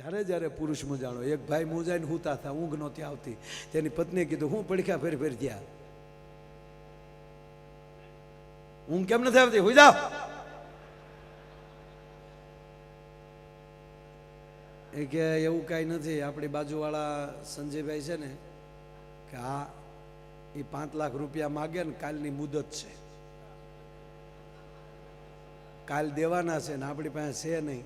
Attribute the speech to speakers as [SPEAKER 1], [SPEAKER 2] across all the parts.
[SPEAKER 1] જ્યારે જ્યારે પુરુષ મૂંઝાણો એક ભાઈ મૂંઝાઈને હુતા હતા ઊંઘ નહોતી આવતી. તેની પત્નીએ કીધું, હું પડખા ફેર ફેર થયા. ઊંઘ કેમ નથી આવતી? હોઈ જાઓ. એ કે એવું કાંઈ નથી. આપણી બાજુવાળા સંજયભાઈ છે ને, કે હા એ પાંચ લાખ રૂપિયા માગે ને કાલની મુદત છે. કાલ દેવાના છે ને, આપણી પાસે છે નહીં.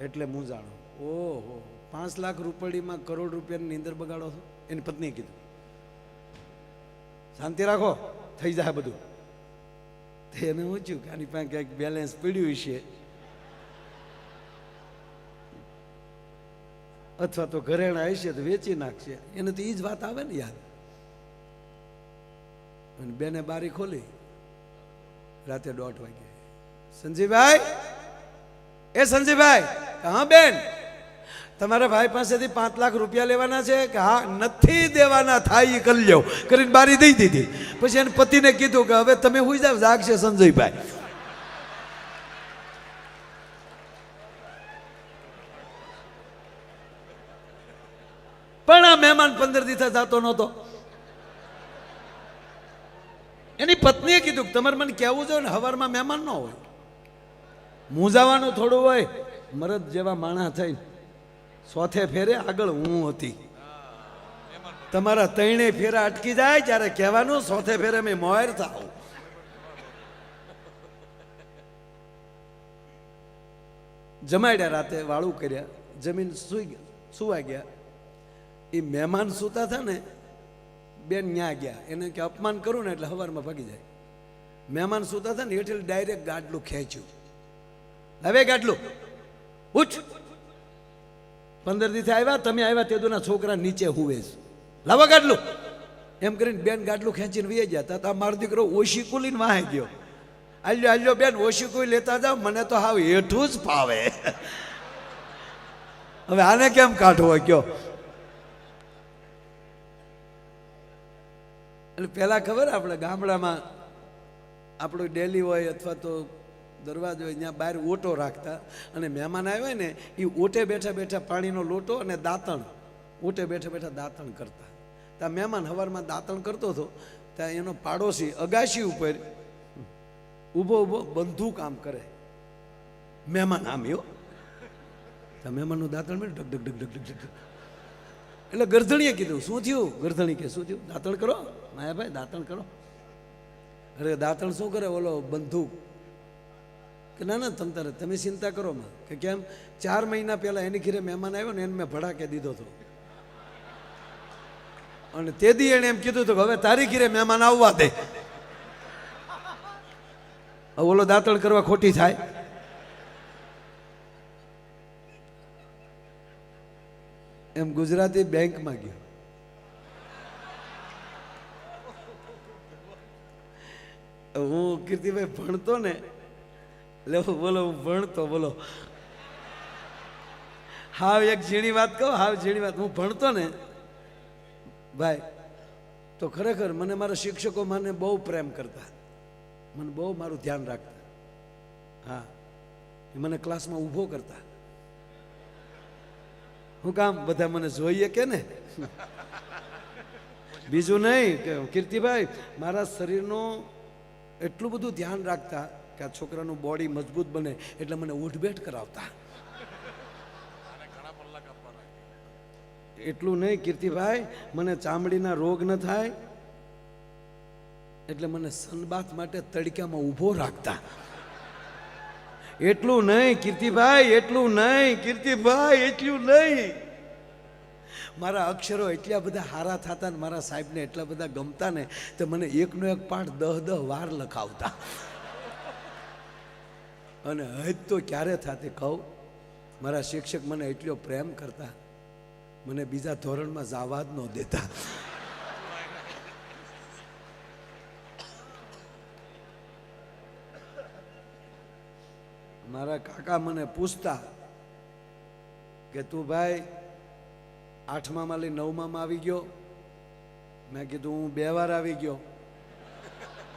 [SPEAKER 1] એટલે મૂંઝાણો ઓહો, પાંચ લાખ રૂપિયામાં કરોડ રૂપિયાની નીંદર બગાડો છો? એની પત્નીએ કીધું. શાંતિ રાખો, થઈ જાય બધું. તે એને ઊંચ્યું કે આની પાસે કંઈક બેલેન્સ પડ્યું છે અથવા તો ઘરેણા હશે તો વેચી નાખશે. એને તો એ જ વાત આવે ને યાદ. અને બેને બારી ખોલી. રાતે દોઢ વાગે સંજીભાઈ એ સંજીભાઈ હા બેન. તમારા ભાઈ પાસેથી પાંચ લાખ રૂપિયા લેવાના છે કે હા, નથી દેવાના, થાય એ કરી લ્યો. કરીને બારી દઈ દીધી. પછી એને પતિને કીધું કે હવે તમે હુઈ જાવ જાગશે સંજયભાઈ. પણ આ મહેમાન પંદર દિવસ જતો નહોતો. એની પત્નીએ કીધું કે તમારે મને કહેવું જોઈએ ને, હવારમાં મહેમાન ન હોય. મૂંઝાવાનું થોડું હોય, મરદ જેવા માણા થઈ સોથે ફેરે આગળ હું હતી. તમારા ત્રણે ફેરા અટકી જાય ત્યારે કહેવાનું સોથે ફેરે મેં મોહેર થાવ જમાડ્યા રાતે વાળું કર્યા, જમીન સુઈ ગયા સુવા ગયા. એ મહેમાન સૂતા હતા ને, બેન ન્યા ગયા. એને કે અપમાન કરું ને એટલે હવારમાં ભાગી જાય. મહેમાન સૂતા હતા ને એટલે ડાયરેક્ટ ગાડલું ખેંચ્યું. હવે ગાડલું? ઉઠ. પંદર દિવસે આવ્યા, તમે આવ્યા તેદુના છોકરા નીચે હુવે છે. લાવો ગાડલું. એમ કરીને બેન ગાડલું ખેંચીને વી ગયા. તા મારો દીકરો ઓશી કુલીને વાહે ગયો. આલ્યો આલ્યો બેન, ઓશી કુલ લેતા જાવ મને તો હાવ હેઠું જ ફાવે. હવે આને કેમ કાઢવો કયો એટલે પહેલાં ખબર આપણે ગામડામાં આપણું ડેલી હોય અથવા તો દરવાજો ત્યાં બહાર ઓટો રાખતા અને મહેમાન આવ્યા ને, એ ઓટે બેઠા બેઠા પાણીનો લોટો અને દાંતણ, ઓટે બેઠા બેઠા દાંતણ કરતા. ત્યાં મહેમાન હવારમાં દાંતણ કરતો હતો ત્યાં એનો પાડોશી અગાશી ઉપર ઊભો ઊભો બંધુ કામ કરે. મહેમાન આમ યો ત્યાં મહેમાનનું દાંતણ મેં ઢગ ઢગ ઢગ ઢગ ઢગ એટલે ગરધણીએ કીધું, શું થયું? ગરધણી કે, શું થયું? દાંતણ કરો? માયાભાઈ દાંતણ કરો. અરે દાંતણ શું કરે? ઓલો બંદૂક કે ના ના, તમ તારે, તમે ચિંતા કરો માં કે કેમ? ચાર મહિના પહેલા એની ઘીરે મહેમાન આવ્યો ને એને મેં ભડાકે દીધો હતો. અને તે દી એણે એમ કીધું હતું હવે તારી ઘીરે મહેમાન આવવા દે. ઓલો દાંતણ કરવા ખોટી થાય. એમ ગુજરાતી બેંકમાં ગયો. હું કીર્તિભાઈ ભણતો ને એટલે બોલો હું ભણતો, બોલો. હાવ એક ઝીણી વાત કહો, હાવ ઝીણી વાત. હું ભણતો ને, ભાઈ, તો ખરેખર મને મારા શિક્ષકો મને બહુ પ્રેમ કરતા. મને બહુ મારું ધ્યાન રાખતા. હા, એ મને ક્લાસમાં ઊભો કરતા. હું કામ બધા મને જોઈએ કે ને? બીજું નહીં, કે કીર્તિભાઈ, મારા શરીરનું એટલું બધું ધ્યાન રાખતા કે આ છોકરાનું બોડી મજબૂત બને એટલે મને ઉઠબેઠ કરાવતા. એટલું નહીં કીર્તિભાઈ મને ચામડીના રોગ ન થાય એટલે મને સનબાથ માટે તડક્યામાં ઊભો રાખતા. એટલું નહીં કીર્તિભાઈ એટલું નહીં કીર્તિભાઈ એટલું નહીં. મારા અક્ષરો એટલા બધા હારા થતા ને મારા સાહેબને એટલા બધા ગમતા ને તો મને એકનો એક પાઠ દહ દહ વાર લખાવતા. અને હજ તો ક્યારે થાતે કહું? મારા શિક્ષક મને એટલો પ્રેમ કરતા, મને બીજા ધોરણમાં જવા જ ન દેતા. મારા કાકા મને પૂછતા કે તું ભાઈ આઠમામાં લઈ નવમામાં આવી ગયો? મેં કીધું, હું બે વાર આવી ગયો.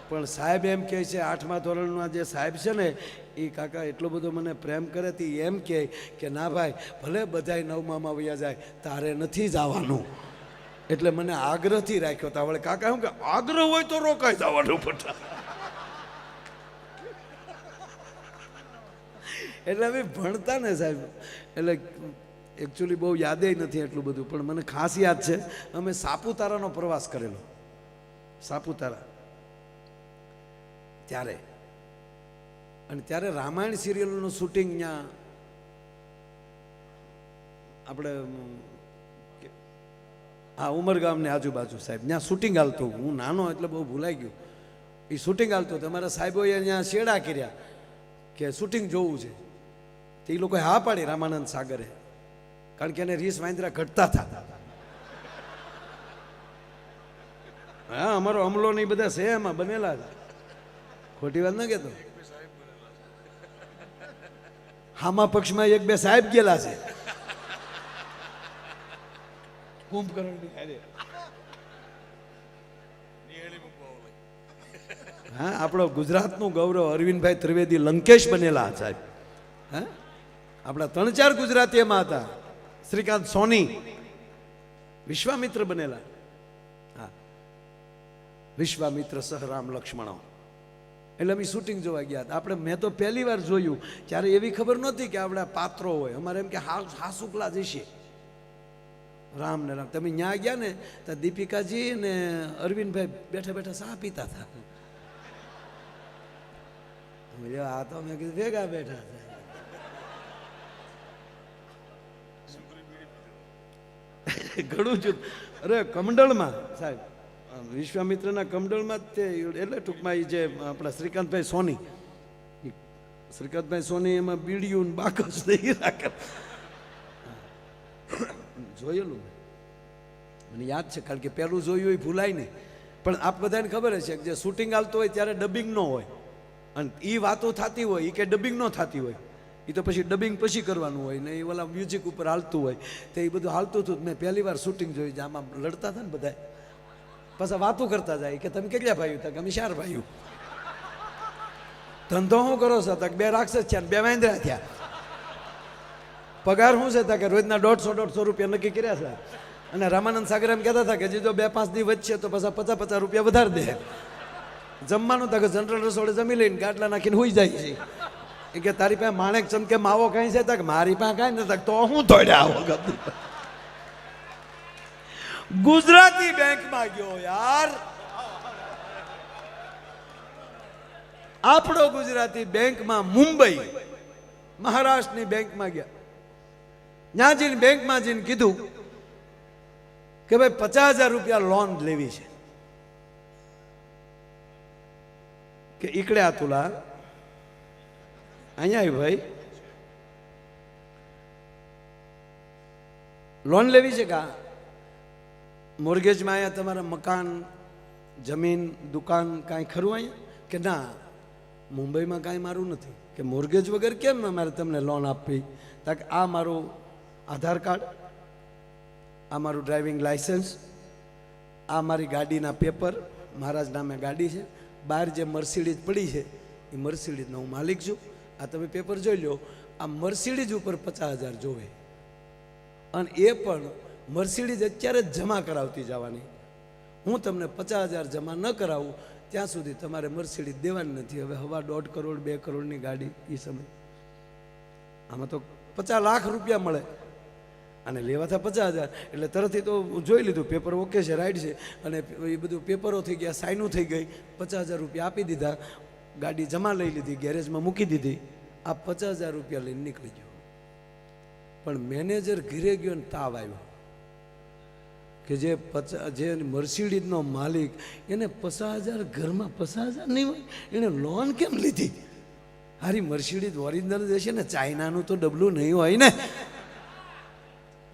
[SPEAKER 1] પણ સાહેબ એમ કહે છે, આઠમા ધોરણના જે સાહેબ છે ને એ કાકા, એટલો બધો મને પ્રેમ કરે તી એમ કહે કે, ના ભાઈ, ભલે બધાય નવમામાં વયા જાય, તારે નથી જવાનું. એટલે મને આગ્રહથી રાખ્યો તા. વળે કાકા શું કે આગ્રહ હોય તો રોકાઈ જવાનું પટા એટલે અમે ભણતા ને સાહેબ, એટલે એકચ્યુઅલી બહુ યાદે નથી એટલું બધું, પણ મને ખાસ યાદ છે, અમે સાપુતારાનો પ્રવાસ કરેલો. સાપુતારા. ત્યારે અને ત્યારે રામાયણ સિરિયલનું શૂટિંગ ત્યાં આપણે હા, ઉમરગામની આજુબાજુ સાહેબ, ત્યાં શૂટિંગ હાલતું હું નાનો એટલે બહુ ભૂલાઈ ગયું. એ શૂટિંગ હાલતું તમારા સાહેબોએ ત્યાં શેડા કર્યા કે શૂટિંગ જોવું છે. તે એ લોકોએ હા પાડી રામાનંદ સાગરે, કારણ કે એને રીસ વાંદરા ઘટતા હતા. હા, અમારો અમલો ને બધા છે એમાં બનેલા ખોટી વાત ન કહેતો. હામા પક્ષમાં એક બે સાહેબ ગયેલા છે. કુંભકર્ણની હારે. હા, આપણો ગુજરાતનું ગૌરવ અરવિંદભાઈ ત્રિવેદી લંકેશ બનેલા સાહેબ. હા? આપણા ત્રણ ચાર ગુજરાતી એમાં હતા. શ્રીકાંત સોની, વિશ્વામિત્ર બનેલા. હા. વિશ્વામિત્ર સહ રામ લક્ષ્મણો. એટલે અમે શૂટિંગ જોવા ગયા હતા. આપણે મેં તો પહેલી વાર જોયું. ત્યારે એવી ખબર નહોતી કે આપણા પાત્રો હોય. અમારે એમ કે હા હાસુકલા જશે રામ ને રામ. તમે ત્યાં ગયા ને તો દીપિકાજી ને અરવિંદભાઈ બેઠા બેઠા સા પીતા હતા. આ તો મેં કીધું ભેગા બેઠા હતા. ઘણું જ. અરે કમંડળમાં સાહેબ. વિશ્વામિત્રના કમંડળમાં જ તે એટલે ટૂંકમાં એ જે આપણા શ્રીકાંતભાઈ સોની. શ્રીકાંતભાઈ સોની એમાં બીડિયું બાકસ નહીં રાખે. જોયેલું મને યાદ છે, કારણ કે પહેલું જોયું એ ભૂલાય નહીં. પણ આપ બધાને ખબર છે કે જે શૂટિંગ હાલતું હોય ત્યારે ડબિંગ ન હોય. અને એ વાતો થતી હોય એ કે ડબિંગ ન થતી હોય. એ તો પછી ડબિંગ પછી કરવાનું હોય, ને એ ઓલા મ્યુઝિક ઉપર હાલતું હોય. તો એ બધું હાલતું હતું. મેં પહેલી વાર શૂટિંગ જોયું જે આમાં લડતા હતા ને બધા પાછા વાતો કરતા જાય કે તમે કેટલા ભાઈઓ? તક અમે ચાર ભાઈઓ. ધંધો શું કરો છો? તક બે રાક્ષસ છે બે વાંદરા થયા. પગાર શું છે? તા કે રોજના દોઢસો દોઢસો રૂપિયા નક્કી કર્યા છે. અને રામાનંદ સાગર એમ કહેતા હતા કે જે બે, પાંચ દી વધશે તો પાછા પચાસ પચાસ રૂપિયા વધારે દે. જમવાનું તકે જનરલ રસોડે જમી લઈને ગાટલા નાખીને હોઈ જાય છે. કે તારી પાસે માણેક ચંદ કે માવો કાંઈ છે? તક મારી પાસે કાંઈ નથી. તો હું દોડ્યા આવો ગબ્બર. ગુજરાતી બેંકમાં ગયો યાર. આપણો ગુજરાતી બેંકમાં મુંબઈ, મહારાષ્ટ્રની બેંકમાં ગયા. ત્યાં જઈને બેંકમાં જઈને કીધું કે ભાઈ પચાસ હજાર રૂપિયા લોન લેવી છે. કે ઈકડે આ તુલા, અહીંયા ભાઈ. લોન લેવી છે કા? મોર્ગેજમાં અહીંયા તમારા મકાન, જમીન, દુકાન કાંઈ ખરું અહીંયા કે ના, મુંબઈમાં કાંઈ મારું નથી. કે મોર્ગેજ વગર કેમ અમારે તમને લોન આપવી? તાકે આ મારું આધાર કાર્ડ, આ મારું ડ્રાઇવિંગ લાઇસન્સ આ મારી ગાડીના પેપર મારા જ નામે ગાડી છે. બહાર જે મર્સિડીઝ પડી છે, એ મર્સિડીઝનો હું માલિક છું. આ તમે પેપર જોઈ લો, આ મર્સિડીઝ ઉપર પચાસ હજાર જોવે. અને એ પણ મર્સિડીઝ અત્યારે જ જમા કરાવતી જવાની. હું તમને પચાસ હજાર જમા ન કરાવું, ત્યાં સુધી તમારે મર્સિડીઝ દેવાની નથી. હવે હવા દોઢ કરોડ, બે કરોડની ગાડી એ સમય. આમાં તો પચાસ લાખ રૂપિયા મળે. અને લેવા હતા પચાસ હજાર. એટલે તરતથી તો જોઈ લીધું, પેપર ઓકે છે, રાઈટ છે. અને એ બધું પેપરો થઈ ગયા સાઇનો થઈ ગઈ. પચાસ હજાર રૂપિયા આપી દીધા. ગાડી જમા લઈ લીધી, ગેરેજમાં મૂકી દીધી. આ પચાસ હજાર રૂપિયા લઈને નીકળી ગયો. પણ મેનેજર ઘીરે ગયો ને તાવ આવ્યો. કે જે પચાસ જે મર્સિડીઝનો માલિક, એને પચાસ હજાર, ઘરમાં પચાસ હજાર નહીં હોય એણે લોન કેમ લીધી? હારી મર્સિડીઝ ઓરિજિનલ જે છે ને, ચાઇનાનું તો ડબલું નહીં હોય ને.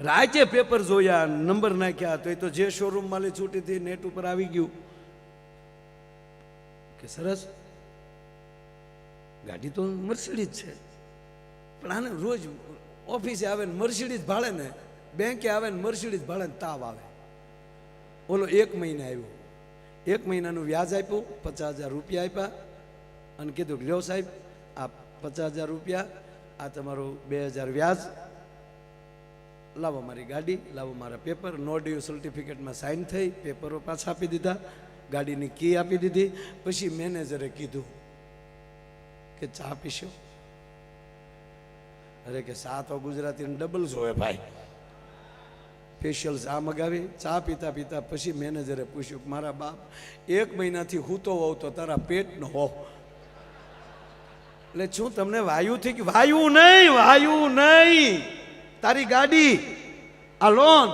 [SPEAKER 1] રાજ્ય પેપર જોયા, નંબર નાખ્યા, તો એ તો જે શોરૂમ માલી છૂટીથી નેટ ઉપર આવી ગયું. કે સરસ, ગાડી તો મર્સિડીઝ છે. પણ આને રોજ ઓફિસે આવે ને, મર્સિડીઝ ભાડે ને, બેંકે આવે ને, મર્સિડીઝ ભાડે ને તાવ આવે. ઓલો એક મહિને આવ્યો. એક મહિનાનું વ્યાજ આપ્યું, પચાસ હજાર રૂપિયા આપ્યા અને કીધું લ્યો સાહેબ, આ પચાસ હજાર રૂપિયા, આ તમારું બે હજાર વ્યાજ. લાવો મારી ગાડી, લાવો મારા પેપર. નો ડ્યુ સર્ટિફિકેટમાં સાઇન થઈ, પેપરો પાછા આપી દીધા, ગાડીની કી આપી દીધી. પછી મેનેજરે કીધું કે, ચા પીશો. અરે કે સાતો ગુજરાતી ડબલ જોવે ભાઈ. સ્પેશિયલ ચા મગાવી ચા પીતા પીતા પછી મેનેજરે પૂછ્યું કે મારા બાપ, એક મહિનાથી હૂતો હોવ તો તારા પેટનો હો. એટલે શું તમને વાયુ થઈ ગયું? વાયુ નહીં વાયુ નહીં. તારી ગાડી, આ લોન.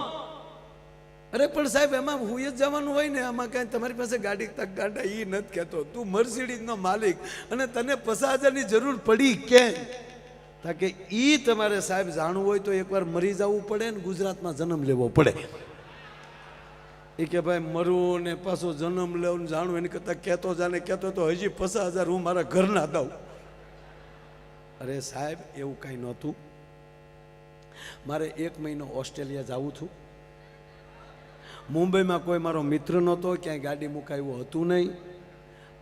[SPEAKER 1] અરે પણ સાહેબ, એમાં હું જ જવાનું હોય ને, આમાં કાંઈ તમારી પાસે ગાડી તક ગાડા એ નથી કહેતો. તું મર્સિડીઝનો માલિક અને તને પચાસ હજારની જરૂર પડી કેમ તા કે એ તમારે સાહેબ જાણવું હોય તો એકવાર મરી જવું પડે ને ગુજરાતમાં જન્મ લેવો પડે. એ કે ભાઈ મરવું ને પાછો જન્મ લેવું જાણવું, એની કરતાં કહેતો જાને કહેતો તો હજી પચાસ હજાર હું મારા ઘરના દઉં. અરે સાહેબ, એવું કાંઈ નહોતું. મારે એક મહિનો ઓસ્ટ્રેલિયા જવું હતું મુંબઈમાં કોઈ મારો મિત્ર નહોતો, ક્યાંય ગાડી મુકાયું હતું નહીં.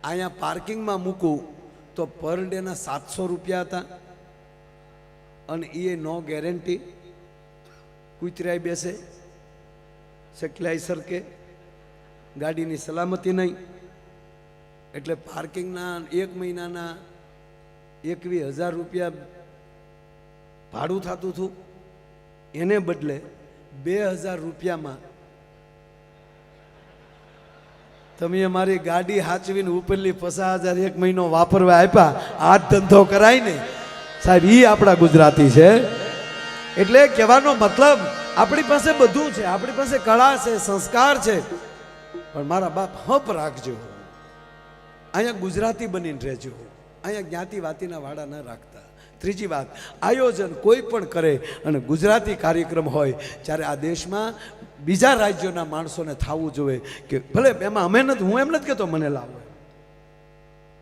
[SPEAKER 1] અહીંયા પાર્કિંગમાં મૂકું તો પર ડેના સાતસો રૂપિયા હતા. અને એ નો ગેરંટી કૂતરાઈ બેસે સકલાઈ સરકે, ગાડીની સલામતી નહીં. એટલે પાર્કિંગના એક મહિનાના એકવીસ હજાર રૂપિયા ભાડું થતું હતું. એને બદલે બે હજાર રૂપિયામાં તમે મારી ગાડી હાચવીને ઉપરલી પચાસ હજાર એક મહિનો વાપરવા આપ્યા. આ ધંધો કરાય ને. સાહેબ, ઈ આપણા ગુજરાતી છે. એટલે કહેવાનો મતલબ, આપણી પાસે બધું છે. આપણી પાસે કળા છે, સંસ્કાર છે. પણ મારા બાપ હપ રાખજો. અહીંયા ગુજરાતી બનીને રહેજો. અહીંયા જ્ઞાતિ વાતીના વાડા ન રાખતા. ત્રીજી વાત, આયોજન કોઈ પણ કરે અને ગુજરાતી કાર્યક્રમ હોય, જ્યારે આ દેશમાં બીજા રાજ્યોના માણસોને થવું જોઈએ કે ભલે એમાં અમે નથી, હું એમ નથી કહેતો, મને લાવો.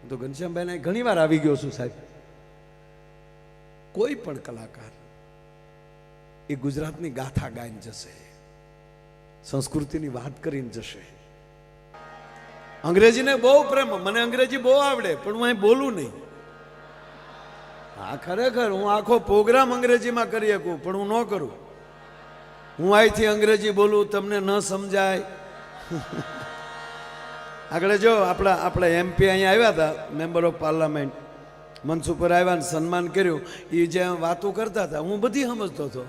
[SPEAKER 1] તો ઘનશ્યામભાઈને ઘણી વાર આવી ગયો છું સાહેબ. કોઈ પણ કલાકાર એ ગુજરાતની ગાથા ગાઈને જશે, સંસ્કૃતિની વાત કરીને જશે. અંગ્રેજીને બહુ પ્રેમ, મને અંગ્રેજી બહુ આવડે, પણ હું અહીં બોલું નહીં. હા, ખરેખર, હું આખો પ્રોગ્રામ અંગ્રેજીમાં કરી શકું, પણ હું ન કરું. હું અહીંથી અંગ્રેજી બોલું, તમને ન સમજાય. આગળ જો, આપણા આપણા એમપી અહીંયા આવ્યા હતા, મેમ્બર ઓફ પાર્લામેન્ટ. મંચ ઉપર આવ્યા સન્માન કર્યું. એ જે વાતો કરતા હતા, હું બધી સમજતો હતો.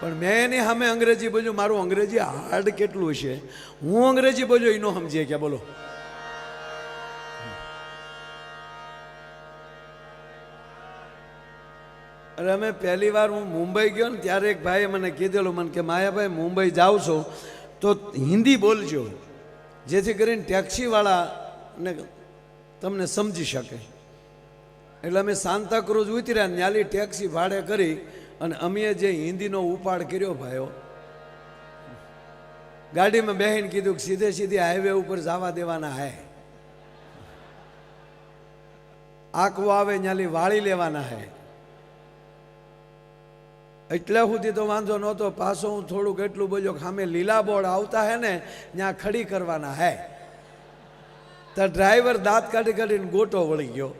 [SPEAKER 1] પણ મેં એની સામે અંગ્રેજી બોલ્યું, મારું અંગ્રેજી હાર્ડ કેટલું છે હું અંગ્રેજી બોલ્યો એનો સમજીએ કે બોલો. અરે અમે પહેલી વાર હું મુંબઈ ગયો ને, ત્યારે એક ભાઈએ મને કીધેલું, મને કે, માયાભાઈ, મુંબઈ જાઉં છો, તો હિન્દી બોલજો, જેથી કરીને ટેક્સીવાળા ને તમને સમજી શકે. એટલે અમે સાંતાક્રુઝ ઉતર્યા ન્યાલી ટેક્સી ભાડે કરી અને અમે જે હિન્દીનો ઉપાડ કર્યો ભાઈઓ, ગાડીમાં બેહીને કીધું કે સીધે સીધી હાઈવે ઉપર જવા દેવાના હે. આંકવો આવે ન્યાલી વાળી લેવાના હે. એટલે સુધી તો વાંધો નહોતો, પાછો હું થોડુંક એટલું બોલ્યો કે સામે લીલા બોર્ડ આવતા હે ને, ત્યાં ખડી કરવાના હે. તો ડ્રાઈવર દાંત કાઢી કાઢીને ગોટો વળી ગયો.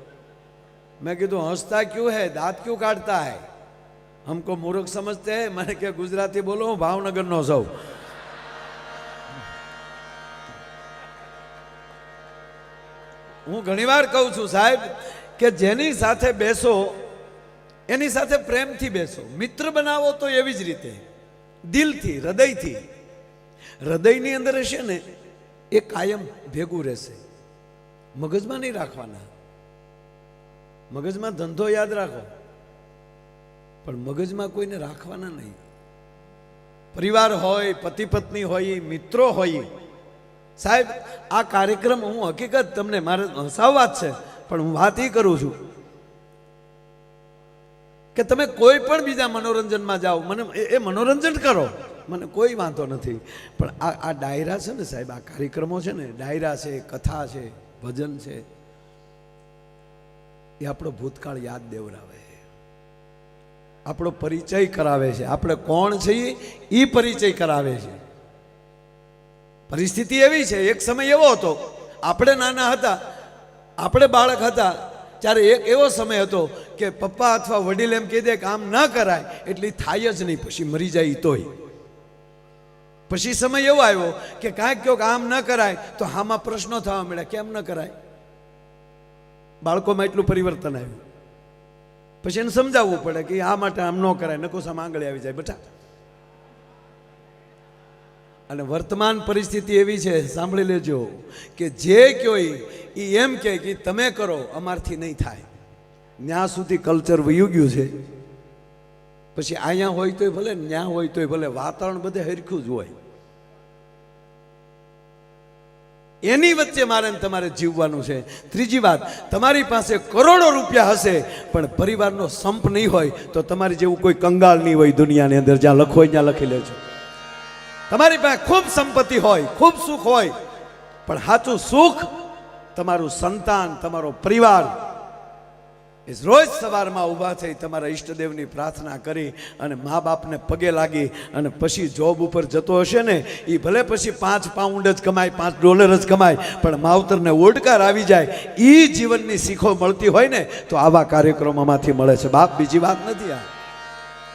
[SPEAKER 1] मैं कह तू हंसता क्यों है? दांत क्यों काटता है? हमको मूर्ख समझते हैं। मैंने क्या गुजराती बोलो भावनगर नो सौ. हूँ घनी कहू छू, साहेब, के जेनी साथ बेसो, एनी साथ प्रेम थी बेसो, मित्र बनाव तो एवज रीते दिल थी हृदय थी हृदय अंदर हे ने एक कायम भेगू रह मगज में नहीं राखवाना મગજમાં ધંધો યાદ રાખો. પણ મગજમાં કોઈને રાખવાના નહીં. પરિવાર હોય, પતિ પત્ની હોય, મિત્રો હોય. સાહેબ, આ કાર્યક્રમ હું હકીકત તમને મારે હસાવવા જ છે, પણ હું વાત એ કરું છું કે તમે કોઈ પણ બીજા મનોરંજનમાં જાઓ, મને એ- મનોરંજન કરો. મને કોઈ વાંધો નથી. પણ આ આ ડાયરા છે ને સાહેબ, આ કાર્યક્રમો છે ને, ડાયરા છે, કથા છે, ભજન છે એ આપણો ભૂતકાળ યાદ દેવડાવે છે. આપણો પરિચય કરાવે છે. આપણે કોણ છીએ એ પરિચય કરાવે છે. પરિસ્થિતિ એવી છે, એક સમય એવો હતો, આપણે નાના હતા, આપણે બાળક હતા, ત્યારે એક એવો સમય હતો કે પપ્પા અથવા વડીલ એમ કહી દે કે આમ ન કરાય, એટલી થાય જ નહીં, પછી મરી જાય તોય. પછી સમય એવો આવ્યો કે કાંઈક કહો કે આમ ન કરાય, તો હામાં પ્રશ્નો થવા મળ્યા કેમ ન કરાય? બાળકોમાં એટલું પરિવર્તન આવ્યું. પછી એને સમજાવવું પડે કે આ માટે આમ ન કરાય નકોસામાં આંગળી આવી જાય. બેટા. અને વર્તમાન પરિસ્થિતિ એવી છે, સાંભળી લેજો, કે જે કયો એ એમ કહે કે તમે કરો, અમારથી નહીં થાય. ત્યાં સુધી કલ્ચર વયું ગયું છે. પછી અહીંયા હોય તોય ભલે ત્યાં હોય તોય ભલે, વાતાવરણ બધે હરખું જ હોય. એની વચ્ચે મારે તમારે જીવવાનું છે. ત્રીજી વાત, તમારી પાસે કરોડો રૂપિયા હશે, પણ પરિવારનો સંપ નહીં હોય તો તમારી જેવું કોઈ કંગાળ નહીં હોય દુનિયાની અંદર, જ્યાં લખો ત્યાં લખી લેજો. તમારી પાસે ખૂબ સંપત્તિ હોય, ખૂબ સુખ હોય, પણ સાચું સુખ તમારું સંતાન, તમારો પરિવાર રોજ સવારમાં ઊભા થઈ તમારા ઈષ્ટદેવની પ્રાર્થના કરી અને મા બાપને પગે લાગી અને પછી જોબ ઉપર જતો હશે ને એ ભલે પછી પાંચ પાઉન્ડ જ કમાય, પાંચ ડોલર જ કમાય, પણ માવતરને ઓડકાર આવી જાય એ જીવનની શીખો મળતી હોય ને, તો આવા કાર્યક્રમોમાંથી મળે છે. બાપ, બીજી વાત નથી આ.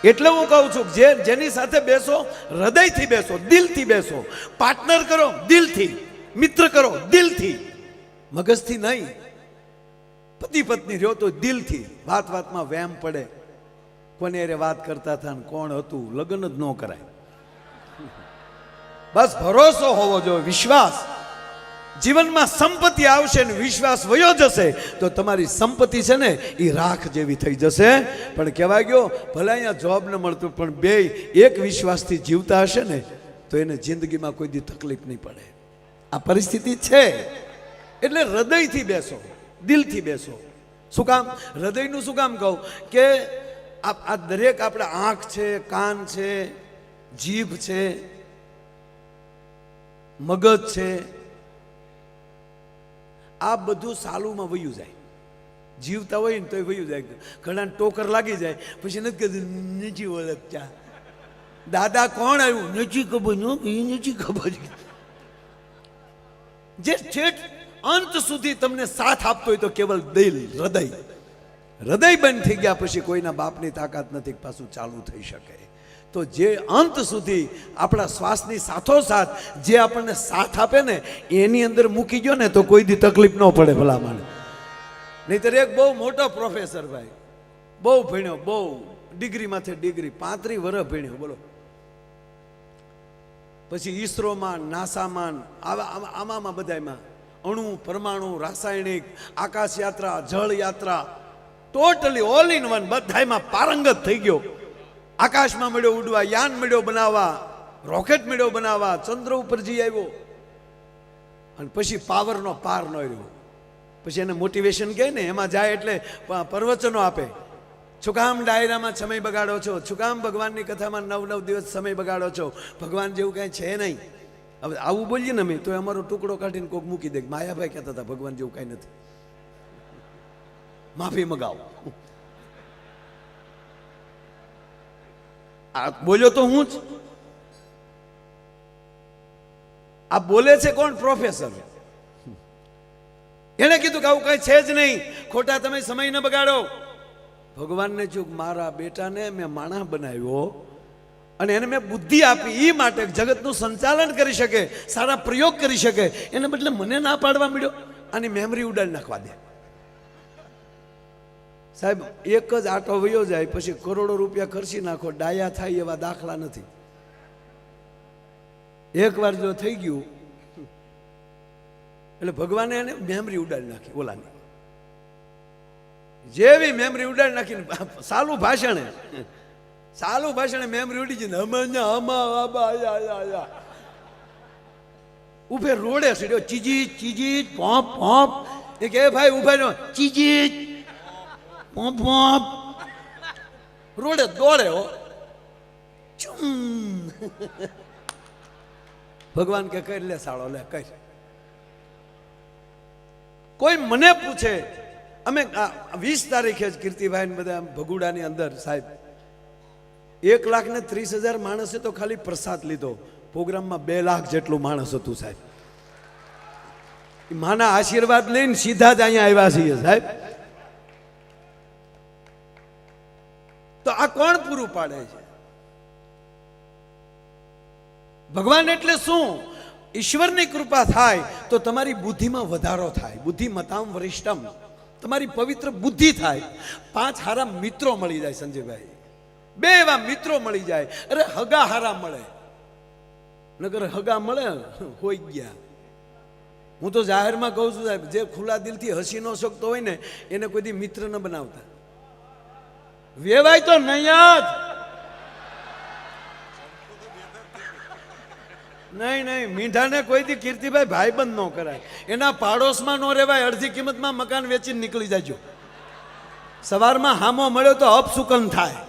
[SPEAKER 1] એટલે હું કહું છું, જે જેની સાથે બેસો, હૃદયથી બેસો, દિલથી બેસો. પાર્ટનર કરો, દિલથી. મિત્ર કરો, દિલથી. મગજથી નહીં. પતિ પત્ની રહ્યો તો દિલથી વાત વાતમાં વહેમ પડે. કોને અરે વાત કરતા હતા ને કોણ હતું? લગ્ન જ ન કરાય. બસ ભરોસો હોવો જોઈએ, વિશ્વાસ. જીવનમાં સંપત્તિ આવશે ને વિશ્વાસ વયો જશે, તો તમારી સંપત્તિ છે ને એ રાખ જેવી થઈ જશે. પણ કહેવાય ગયો, ભલે અહીંયા જોબ ન મળતું, પણ બે એક વિશ્વાસથી જીવતા હશે ને, તો એને જિંદગીમાં કોઈ દી તકલીફ નહીં પડે. આ પરિસ્થિતિ છે. એટલે હૃદયથી બેસો. દિલથી બેસો. શું કામ? હૃદયનું શું કામ કહું? કે આ દરેક આપણે આંખ છે, કાન છે, જીભ છે, મગજ છે. આ બધું સાલુમાં વયું જાય. જીવતા હોય ને તોય વયું જાય. ઘણા ટોકર લાગી જાય. પછી નથી કીધું નથી ઓળખતા દાદા કોણ આવ્યું? નથી ખબર નો એ નથી ખબર જે ઠેઠ અંત સુધી તમને સાથ આપતો હોય તો કેવલ દિલ, હૃદય. હૃદય બંધ થઈ ગયા પછી કોઈના બાપની તાકાત નથી પાછું ચાલુ થઈ શકે. તો જે અંત સુધી આપણા શ્વાસની સાથોસાથ જે આપણને સાથ આપે ને, એની અંદર મૂકી ગયો ને તો કોઈ દી તકલીફ ન પડે ભલામણ. નહીતર એક બહુ મોટો પ્રોફેસર ભાઈ, બહુ ભણ્યો, બહુ ડિગ્રીમાંથી ડિગ્રી પાંત્રી વર્ષ ભણ્યો, બોલો. પછી ઈસરોમાં, નાસામાં, આવા આમાં બધામાં અણુ, પરમાણુ, રાસાયણિક આકાશ યાત્રા જળ યાત્રા ટોટલી ઓલ ઇન વન બધાયમાં પારંગત થઈ ગયો. આકાશમાં મળ્યો ઉડવા, યાન મળ્યો બનાવવા રોકેટ મળ્યો બનાવવા, ચંદ્ર ઉપર જઈ આવ્યો. અને પછી પાવરનો પાર ન રહ્યો. પછી એને મોટિવેશન કહે ને, એમાં જાય એટલે પ્રવચનો આપે. છુકામ ડાયરામાં સમય બગાડો છો? છુકામ ભગવાનની કથામાં નવ નવ દિવસ સમય બગાડો છો? ભગવાન જેવું કાંઈ છે નહીં. હવે આવું બોલીએ ને અમે તો અમારો ટુકડો કાઢીને કોક મૂકી દે માયાભાઈ કહેતા હતા, ભગવાન જેવું કાંઈ નથી. માફી મગાવો. આ બોલ્યો તો હું જ. આ બોલે છે કોણ? પ્રોફેસર. એને કીધું કે આવું કઈ છે જ નહીં. ખોટા તમે સમય ન બગાડો. ભગવાનને ચૂક મારા બેટાને મેં માણસ બનાવ્યો અને એને મેં બુદ્ધિ આપી એ માટે જગતનું સંચાલન કરી શકે, સારા પ્રયોગ કરી શકે. એને બદલે મને ના પાડવા મળ્યો આની મેમરી ઉડાડી નાખવા દે. સાહેબ, એક જ આટો વયો જાય, પછી કરોડો રૂપિયા ખર્ચી નાખો, ડાયા થાય એવા દાખલા નથી. એકવાર જો થઈ ગયું, એટલે ભગવાને એને મેમરી ઉડાડી નાખી, ઓલાની. જેવી મેમરી ઉડાડી નાખીને, સાલું ભાષણે સાલું ભાષણ મેમરી ઉડી છે ઉભે રોડે સડ્યો ચીજી ચીજી પોપ પોપ એ કે ભાઈ ઊભા નો ચીજી પોપ પોપ રોડે દોડે હો. ભગવાન કે કરી લે સાળો, લે, કઈ. કોઈ મને પૂછે, અમે વીસ તારીખે જ કીર્તિભાઈ બધા ભગુડાની અંદર સાહેબ એક લાખ ને ત્રીસ હજાર માણસે તો ખાલી પ્રસાદ લીધો. પ્રોગ્રામમાં બે લાખ જેટલું માણસ હતું સાહેબ. માના આશીર્વાદ લઈને સીધા જ અહીંયા આવ્યા છીએ સાહેબ. તો આ કોણ પૂરું પાડે છે? ભગવાન એટલે શું? ઈશ્વરની કૃપા થાય તો તમારી બુદ્ધિમાં વધારો થાય. બુદ્ધિ મતામ વરિષ્ઠમ. તમારી પવિત્ર બુદ્ધિ થાય. પાંચ હારા મિત્રો મળી જાય સંજયભાઈ. બે એવા મિત્રો મળી જાય. અરે હગા હારા મળે. નગર હગા મળે હોઈ ગયા. હું તો જાહેરમાં કહું છું, સાહેબ, જે ખુલ્લા દિલથી હસી ન શકતો હોય ને, એને કોઈ દી મિત્ર ન બનાવતા. વેવાય તો નહીં જ. નહીં નહીં, મીંઢાને કોઈ દી કીર્તિભાઈ ભાઈબંધ ન કરાય. એના પાડોશમાં ન રહેવાય, અડધી કિંમતમાં મકાન વેચીને નીકળી જાજો. સવારમાં હામો મળ્યો તો અપસુકન થાય.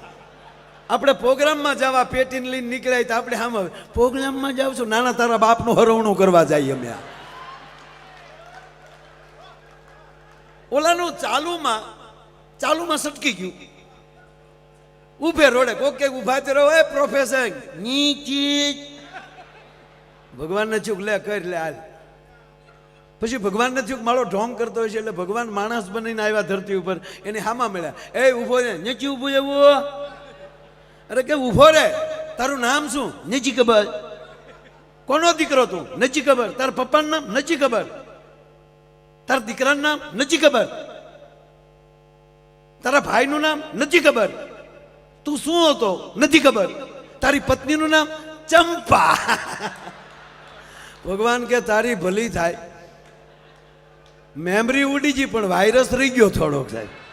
[SPEAKER 1] આપણે પ્રોગ્રામમાં જવા પેટીને લઈને નીકળ્યા તો આપણે આમ પ્રોગ્રામમાં જાવ છો, નાના તારા બાપનું હરવણું કરવા જઈએ અમે આ. ઓલાનું ચાલુમાં ચાલુમાં સટકી ગયું. ઉભે રોડે, કોક ઊભા તે રહો, એ પ્રોફેસર નીચી ભગવાનને ચૂક લે, કર, લે, હાલ. પછી ભગવાનને ચૂક મારો ઢોંગ કરતો હોય છે, એટલે ભગવાન માણસ બનીને આવ્યા ધરતી ઉપર. એને હામાં મળ્યા. એ, ઊભો રે, નીચે ઊભો જવું અરે કે ઊભો રે. તારું નામ શું? નીચી ખબર. કોનો દીકરો તું? નજી ખબર. તાર પપ્પાનું નામ? નજી ખબર. તારા દીકરાનું નામ? નથી ખબર. તારા ભાઈનું નામ? નથી ખબર. તું શું હતો? નથી ખબર. તારી પત્નીનું નામ? ચંપા. ભગવાન કે તારી ભલી થાય. મેમરી ઉડી ગઈ, પણ વાયરસ રહી ગયો થોડોક સાહેબ.